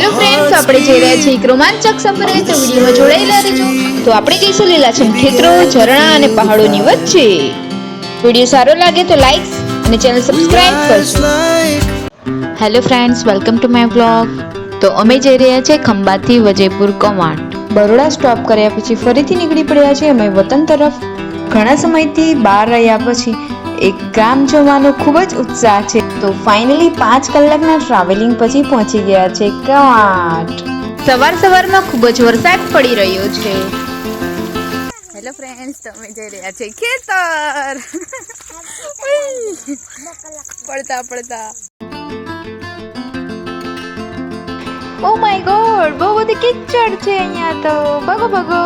Hello friends આપણે જઈ રહ્યા છીએ એક રોમાંચક સફરે તો વિડીયોમાં જોડાયેલા રહેજો તો આપણે જઈશું લીલાછમ ખેતરો ઝરણા અને પહાડોની વચ્ચે. વીડિયો સારો લાગે તો લાઈક્સ અને ચેનલ સબસ્ક્રાઇબ કરજો. Hello friends welcome to my blog તો અમે જઈ રહ્યા છીએ ખંભાતથી વજયપુર કમાટ બરોડા સ્ટોપ કર્યા પછી ફરીથી નીકળી પડ્યા છીએ અમે વતન તરફ. ઘણા સમયથી બહાર રહ્યા પછી એક ગામ જવાનો ખૂબ જ ઉત્સાહ છે. તો ફાઇનલી પાંચ કલાકના ટ્રાવેલિંગ પછી પહોંચી ગયા છે કવાટ સવાર સવારમાં ખૂબ જ વરસાદ પડી રહ્યો છે. હેલો ફ્રેન્ડ્સ તમે જઈ રહ્યા છે ખેતર. પડતા પડતા. ઓ માય ગોડ બહુ બધી કિચડ છે અહીંયા તો. ભગો ભગો.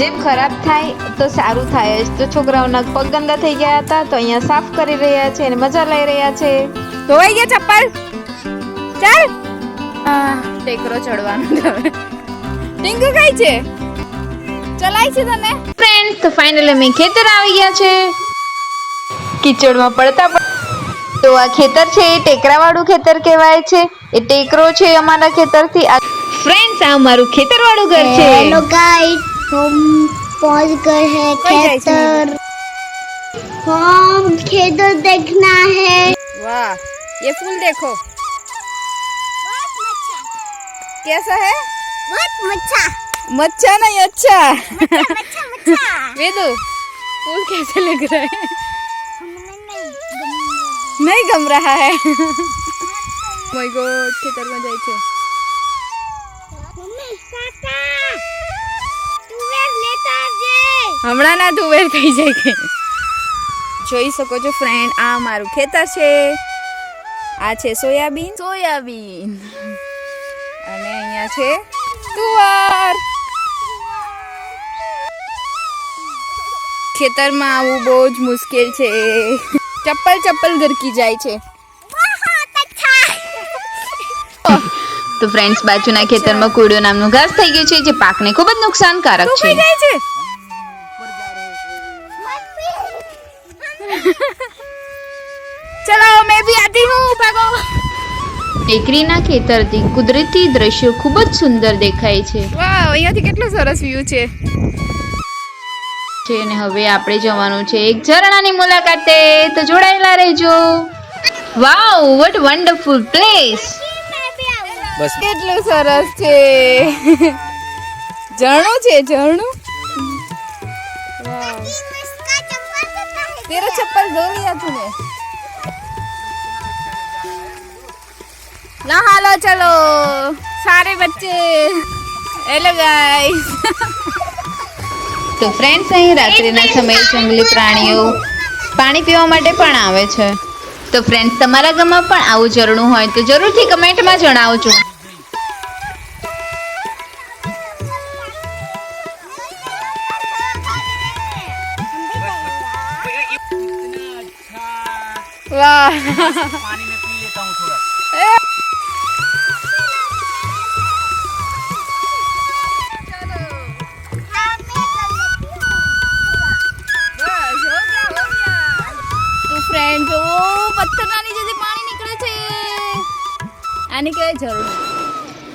જેમ ખરાબ થાય તો સારું થાય જ. તો છોકરાઓના પગ ગંદા થઈ ગયા હતા તો અહીંયા સાફ કરી રહ્યા છે અને મજા લઈ રહ્યા છે. ધોવાઈ ગયા ચપ્પલ. ચાલ. ટેકરો ચડવાનો હવે. ટીંગુ કઈ છે? ચલાય છે તને? ફ્રેન્ડ તો ફાઇનલી અમે ખેતર આવી ગયા છે. કિચડમાં પડતા તો આ ખેતર છે એ ટેકરાવાળું ખેતર કહેવાય છે. એ ટેકરો છે અમારા ખેતરથી. ફ્રેન્ડ્સ આ અમારું ખેતરવાળું ઘર છે. હેલો ગાઈસ हम पहुँच गए हैं खेतर। हम खेत देखना है। वाह ये फूल देखो। कैसा है? बहुत मच्छा। मच्छा नहीं अच्छा। मच्छा, मच्छा, फूल कैसे लग रहा है? नहीं गम रहा है। माय गॉड oh खेतर में जाए थे। मम्मी હમણાં ના તુવેર થઈ જાય કે. જોઈ શકો છો ફ્રેન્ડ આ મારું ખેતર છે. આ છે સોયાબીન. સોયાબીન. અને અહીંયા છે તુવાર. ખેતરમાં આવવું બહુ જ મુશ્કેલ છે. ચપ્પલ ચપ્પલ ગરકી જાય છે. તો ફ્રેન્ડ્સ બાજુના ખેતરમાં કુડ્યો નામનું ઘાસ થઈ ગયું છે જે પાકને ખૂબ જ નુકસાનકારક છે. ચલો મેં ભી આતી હું ભાગો. ટેકરીના ખેતરથી કુદરતી દ્રશ્યો ખૂબ જ સુંદર દેખાય છે. વાવ અહીંયાથી કેટલો સરસ વ્યૂ છે. છે અને હવે આપણે જવાનું છે એક ઝરણાની મુલાકાતે. તો જોડાયેલા રહેજો. વાવ વોટ વન્ડરફુલ પ્લેસ બસ. કેટલું સરસ છે. ઝરણું છે ઝરણું. તેરો ચપ્પલ ધો लिया तूने ना हालो चलो सारे बच्चे હેલો ગાઈસ તો ફ્રેન્ડ્સ અહીં રાત્રિના સમયે જંગલી પ્રાણીઓ પાણી પીવા માટે પણ આવે છે તો ફ્રેન્ડ્સ તમારા ગામમાં પણ આવું ઝરણું હોય તો જરૂરથી કમેન્ટમાં જણાવજો વાહ पानी में पी लेता हूँ थोड़ा તો ફ્રેન્ડ જો પથ્થરના નીચેથી પાણી નીકળે છે આને કહેવાય ઝરણું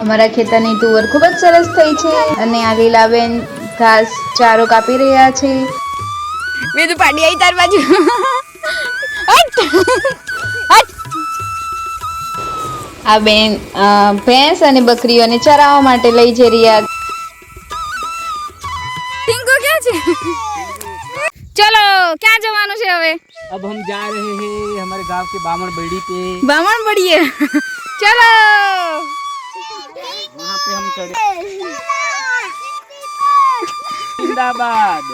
અમારા ખેતરની તુવર ખૂબ જ સરસ થઈ છે અને આ લીલાબેન ઘાસ ચારો કાપી રહ્યા છે વેદુ પાડી આવી તાર બાજુ હટ! હટ! આ બેન અ, ભેંસ અને બકરીઓને ચરાવવા માટે લઈ જઈ રહ્યા ટિંકુ ક્યાં છે ચલો ક્યાં જવાનું છે હવે अब हम जा रहे हैं हमारे गांव के बामण बेड़ी पे बामण बढ़िए चलो वहाँ पे हम चढ़े जिंदाबाद जिंदाबाद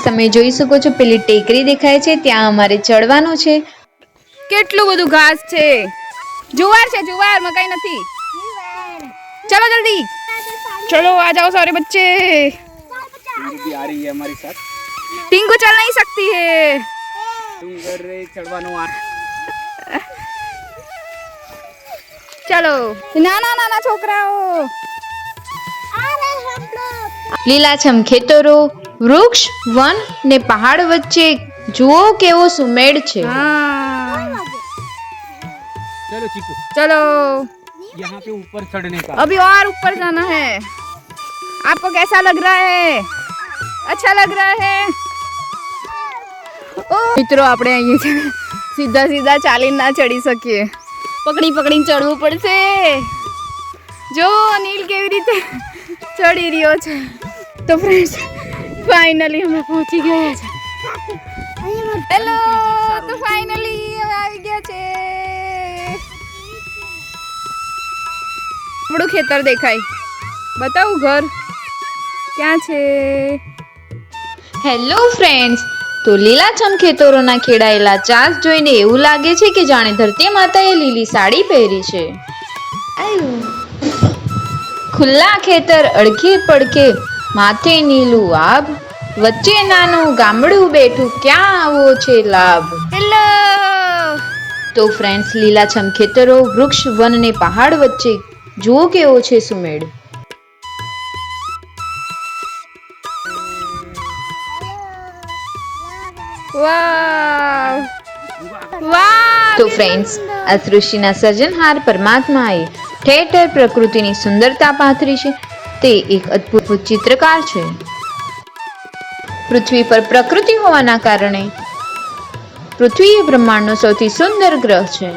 તમે જોઈ શકો છો પેલી ટેકરી દેખાય છે ત્યાં અમારે ચડવાનું છે કેટલું બધું ઘાસ છે જુવાર છે જુવાર મકાઈ નથી ચલો જલ્દી ચલો आ जाओ सारे बच्चे भी आ रही है हमारे साथ टिंकू चल नहीं सकती है ડુંગર રે ચડવાનું આ ચલો નાના નાના છોકરાઓ आ रहे हम लोग લીલાછમ ખેતરો વૃક્ષ વન ને પહાડ વચ્ચે જુઓ કેવો સુમેળ છે चलो चीकू चलो यहाँ पे ऊपर चढ़ने का अभी और ऊपर जाना है आपको कैसा लग रहा है अच्छा लग रहा है ઓ મિત્રો આપણે અહીંયા છે ને સીધા સીધા ચાલીને ના ચડી શકીએ પકડી પકડીને ચડવું પડશે જો અનિલ કેવી રીતે ચડી રહ્યો છે તો ફ્રેન્ડ્સ ફાઇનલી અમે પહોંચી ગયા છે. હેલો તો ફાઇનલી અમે આવી ગયા છે. આપણું ખેતર દેખાય. બતાવું ઘર? ક્યાં છે? હેલો ફ્રેન્ડ્સ તો લીલાછમ ખેતરોના ખેડાયેલા ચાસ જોઈને એવું લાગે છે કે જાણે ધરતી માતાએ લીલી સાડી પહેરી છે. ખુલ્લા ખેતર અડખે પડખે માથે નીલું આબ વચ્ચે નાનું ગામડું બેઠું ક્યાં આવો છે લાભ? હેલો તો ફ્રેન્ડ્સ લીલાછમ ખેતરો વૃક્ષ વન ને પહાડ વચ્ચે જુઓ કેવો છે સુમેળ. તો ફ્રેન્ડ્સ આ સૃષ્ટિના સર્જનહાર પરમાત્માએ ઠેર ઠેર પ્રકૃતિની સુંદરતા પાથરી છે. તે એક અદ્ભુત ચિત્રકાર છે. પૃથ્વી પર પ્રકૃતિ હોવાના કારણે પૃથ્વી એ બ્રહ્માંડનો સૌથી સુંદર ગ્રહ છે.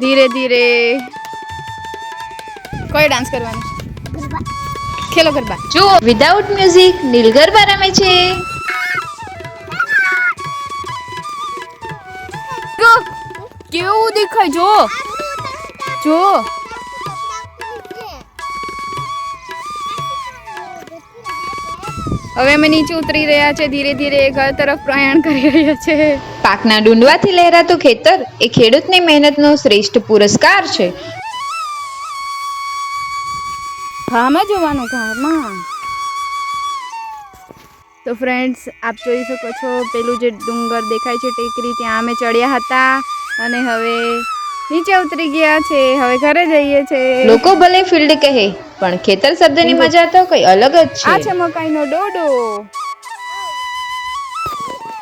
ધીરે ધીરે કોઈ ડાન્સ કરવાનું? ખેલો ગરબા. જો વિધાઉટ મ્યુઝિક નીલગરબા રમે છે. કેવું દેખાય જો જો. હવે અમે નીચે ઉતરી રહ્યા છે ધીરે ધીરે ઘર તરફ પ્રયાણ કરી રહ્યા છે. પાકના ડુંડવાથી લહેરાતું ખેતર એ ખેડૂતની મહેનતનો શ્રેષ્ઠ પુરસ્કાર છે. ઘામાં જોવાનું ઘામાં તો ફ્રેન્ડ્સ આપ જોઈ શકો છો પેલું જે ડુંગર દેખાય છે ટેકરી ત્યાં અમે ચડ્યા હતા. અને હવે નીચે ઉતરી ગયા છે હવે ઘરે જઈએ છે. લોકો ભલે ફિલ્ડ કહે પણ ખેતર શબ્દની મજા તો કઈ અલગ જ આ છે છે મકાઈનો ડોડો.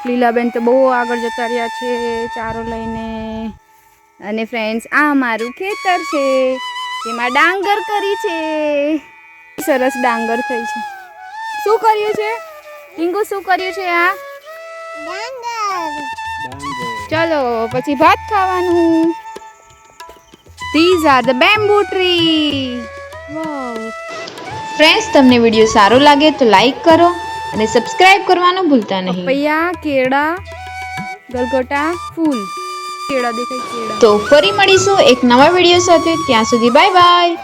લીલાબેન તો બહુ આગળ જતા રહ્યા છે ચારો લઈને. અને ફ્રેન્ડ્સ આ મારું ખેતર છે જેમાં ડાંગર કરી છે. સરસ ડાંગર થઈ છે. શું કર્યું છે? ટીંગુ શું કર્યું છે આ? ચલો પછી ભાત ખાવાનું. These are the bamboo tree Wow. Friends તમને વીડિયો સારો લાગે તો લાઈક કરો અને સબસ્ક્રાઇબ કરવાનું ભૂલતા નહીં. પૈયા કેળા ગલગોટા ફૂલ. કેળા દેખાય કેળા. તો ફરી મળીશું એક નવા વીડિયો સાથે. ત્યાં સુધી બાય બાય